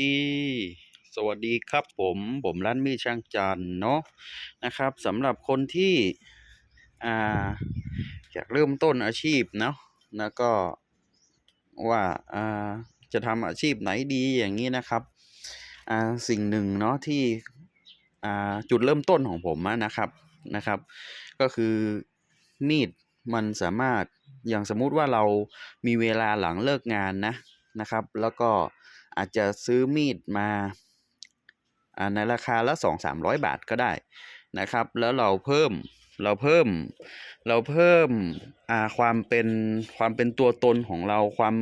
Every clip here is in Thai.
ดี สวัสดีครับผมผมร้านมีดช่างจันเนาะนะครับสำหรับคนที่อ่าอยากเริ่มต้นอาชีพเนาะแล้วก็ว่าอ่าจะทำอาชีพไหนดีอย่างนี้นะครับอ่าสิ่งหนึ่งเนาะที่อ่าจุดเริ่มต้นของผมนะครับนะครับ ก็คือมีดมันสามารถอย่างสมมุติว่าเรามีเวลาหลังเลิกงานนะ นะครับ แล้วก็อาจจะซื้อมีดมาในราคาละ 2-300 บาทก็ได้นะครับ แล้วเราเพิ่มเราเพิ่มเราเพิ่มความเป็นความเป็นตัวตนของเราความ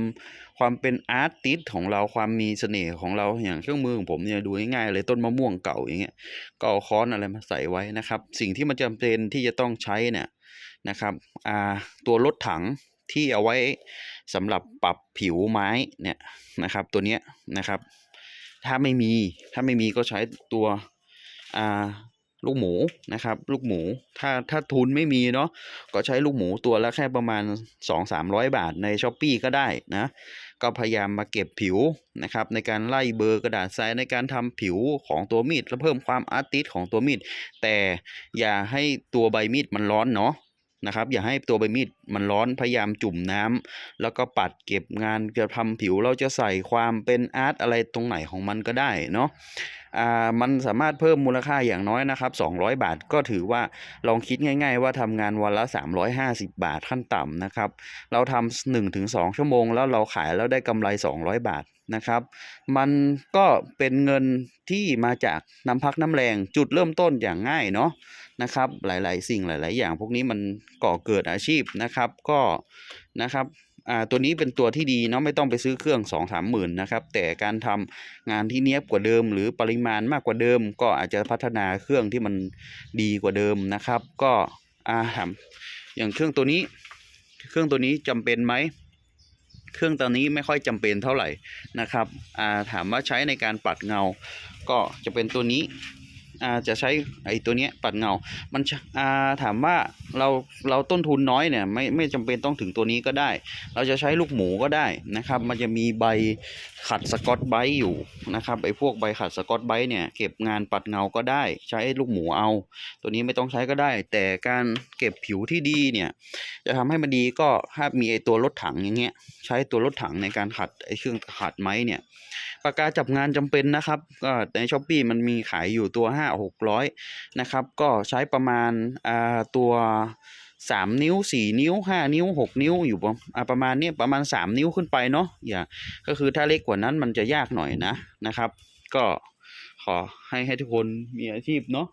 ความเป็นอาร์ติสต์ของเราความมีเสน่ห์ของเราอย่างเครื่องมือของผมเนี่ยดูง่ายๆเลยต้นมะม่วงเก่าอย่างเงี้ยก็เอาค้อนอะไรมาใส่ไว้นะครับ สิ่งที่มันจำเป็นที่จะต้องใช้เนี่ยนะครับตัวรถถัง ที่เอาไว้สำหรับปรับผิวไม้เนี่ยนะครับ ตัวเนี้ยนะครับ ถ้าไม่มีถ้าไม่มีก็ใช้ตัวอ่าลูกหมูนะครับ ลูกหมู ถ้าถ้าทุนไม่มีเนาะก็ใช้ลูกหมูตัวละแค่ประมาณ 2-300 บาทใน s h อ p e e ก็ได้นะก็พยายามมาเก็บผิวนะครับในการไล่เบอร์กระดาษทรายในการทำผิวของตัวมีดและเพิ่มความอาร์ติสของตัวมีดแต่อย่าให้ตัวใบมีดมันร้อนเนาะ นะครับ อย่าให้ตัวใบมีดมันร้อนพยายามจุ่มน้ำแล้วก็ปัดเก็บงานจะทำผิวเราจะใส่ความเป็นอาร์ตอะไรตรงไหนของมันก็ได้เนาะอ่ามันสามารถเพิ่มมูลค่าอย่างน้อยนะครับ 200 บาทก็ถือว่าลองคิดง่าย ๆ ว่าทำงานวันละ 350 บาทขั้นต่ำนะครับ เราทำหนึ่งถึงสองชั่วโมงแล้วเราขายแล้วได้กำไร 200 บาท นะครับ มันก็เป็นเงินที่มาจากน้ำพักน้ำแรงจุดเริ่มต้นอย่างง่ายเนาะนะครับ หลาย ๆ สิ่งหลาย ๆ อย่างพวกนี้มันก่อเกิดอาชีพนะครับ ก็นะครับอ่าตัวนี้เป็นตัวที่ดีเนาะไม่ต้องไปซื้อเครื่อง2องสามหมื่นนะครับแต่การทำงานที่เนี้ยบกว่าเดิม หรือปริมาณมากกว่าเดิม ก็อาจจะพัฒนาเครื่องที่มันดีกว่าเดิมนะครับ ก็อ่าถามอย่างเครื่องตัวนี้ เครื่องตัวนี้จำเป็นไหม เครื่องตัวนี้ไม่ค่อยจำเป็นเท่าไหร่นะครับถามว่าใช้ในการปัดเงา ก็จะเป็นตัวนี้ จะใช้ไอ้ตัวนี้ปัดเงา มันถามว่าเราเราต้นทุนน้อยเนี่ยไม่ไม่จำเป็นต้องถึงตัวนี้ก็ได้ เราจะใช้ลูกหมูก็ได้นะครับ มันจะมีใบขัดสกอตไบรท์อยู่นะครับไอ้พวกใบขัดสกอตไบรท์เนี่ยเก็บงานปัดเงาก็ได้ ใช้ลูกหมูเอา ตัวนี้ไม่ต้องใช้ก็ได้ แต่การเก็บผิวที่ดีเนี่ยจะทำให้มันดีก็ถ้ามีไอตัวรถถังอย่างเงี้ยใช้ตัวรถถังในการขัดไอเครื่องขัดไม้เนี่ยปากกาจับงานจำเป็นนะครับก็ในช้อปปีมันมีขายอยู่ตัวห้าหกร้อยนะครับ ก็ใช้ประมาณตัวสามนิ้วสี่นิ้วห้านิ้วหกนิ้วอยู่ประอ่าประมาณนี้ประมาณสามนิ้วขึ้นไปเนาะอย่าก็คือถ้าเล็กกว่านั้นมันจะยากหน่อยนะนะครับ ก็ขอให้ให้ทุกคนมีอาชีพเนาะ